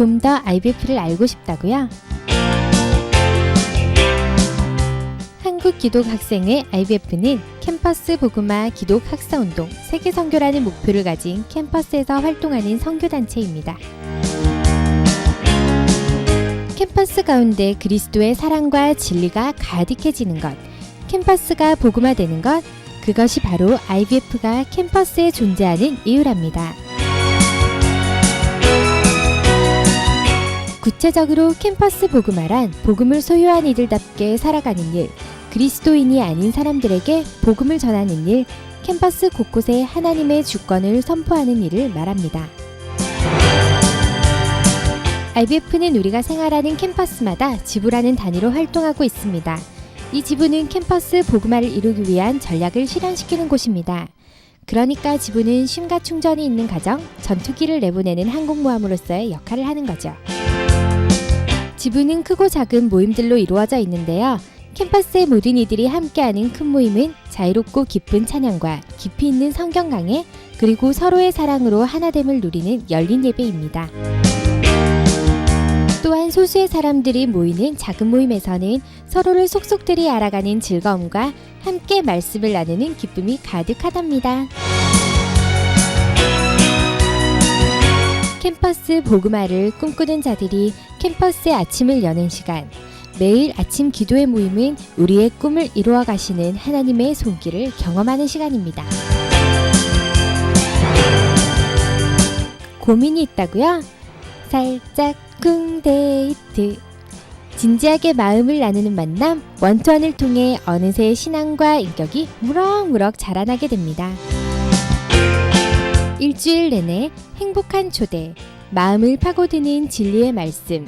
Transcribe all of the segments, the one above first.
좀 더 IBF를 알고 싶다고요? 한국 기독 학생회 IBF는 캠퍼스 복음화 기독 학사 운동 세계 선교라는 목표를 가진 캠퍼스에서 활동하는 선교 단체입니다. 캠퍼스 가운데 그리스도의 사랑과 진리가 가득해지는 것, 캠퍼스가 복음화되는 것, 그것이 바로 IBF가 캠퍼스에 존재하는 이유랍니다. 구체적으로 캠퍼스 복음화란 복음을 소유한 이들답게 살아가는 일, 그리스도인이 아닌 사람들에게 복음을 전하는 일, 캠퍼스 곳곳에 하나님의 주권을 선포하는 일을 말합니다. IBF는 우리가 생활하는 캠퍼스마다 지부라는 단위로 활동하고 있습니다. 이 지부는 캠퍼스 복음화를 이루기 위한 전략을 실현시키는 곳입니다. 그러니까 지부는 쉼과 충전이 있는 가정, 전투기를 내보내는 항공모함으로서의 역할을 하는 거죠. 지부는 크고 작은 모임들로 이루어져 있는데요. 캠퍼스의 모든 이들이 함께하는 큰 모임은 자유롭고 깊은 찬양과 깊이 있는 성경 강해 그리고 서로의 사랑으로 하나됨을 누리는 열린 예배입니다. 또한 소수의 사람들이 모이는 작은 모임에서는 서로를 속속들이 알아가는 즐거움과 함께 말씀을 나누는 기쁨이 가득하답니다. 캠퍼스 복음화를 꿈꾸는 자들이 캠퍼스의 아침을 여는 시간. 매일 아침 기도의 모임은 우리의 꿈을 이루어 가시는 하나님의 손길을 경험하는 시간입니다. 고민이 있다고요? 살짝 쿵 데이트. 진지하게 마음을 나누는 만남, 원투원을 통해 어느새 신앙과 인격이 무럭무럭 자라나게 됩니다. 일주일 내내 행복한 초대, 마음을 파고드는 진리의 말씀,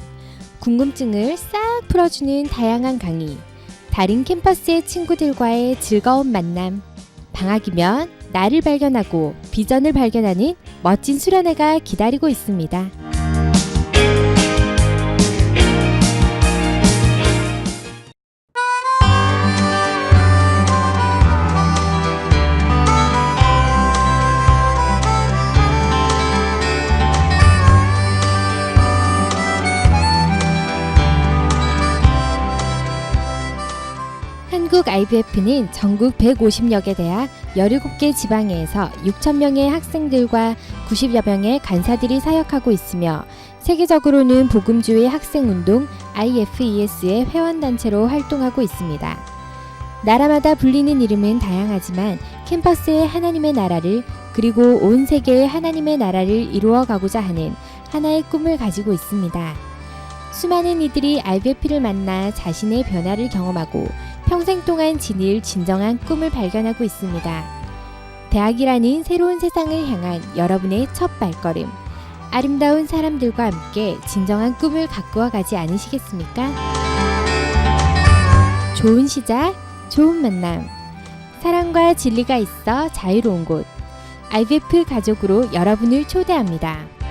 궁금증을 싹 풀어주는 다양한 강의, 다른 캠퍼스의 친구들과의 즐거운 만남, 방학이면 나를 발견하고 비전을 발견하는 멋진 수련회가 기다리고 있습니다. 한국 IBF는 전국 150여 개 대학 17개 지방에서 6천 명의 학생들과 90여 명의 간사들이 사역하고 있으며 세계적으로는 복음주의 학생운동 IFES의 회원단체로 활동하고 있습니다. 나라마다 불리는 이름은 다양하지만 캠퍼스의 하나님의 나라를 그리고 온 세계의 하나님의 나라를 이루어 가고자 하는 하나의 꿈을 가지고 있습니다. 수많은 이들이 IBF를 만나 자신의 변화를 경험하고 평생 동안 지닐 진정한 꿈을 발견하고 있습니다. 대학이라는 새로운 세상을 향한 여러분의 첫 발걸음. 아름다운 사람들과 함께 진정한 꿈을 가꾸어 가지 않으시겠습니까? 좋은 시작, 좋은 만남. 사랑과 진리가 있어 자유로운 곳. IBF 가족으로 여러분을 초대합니다.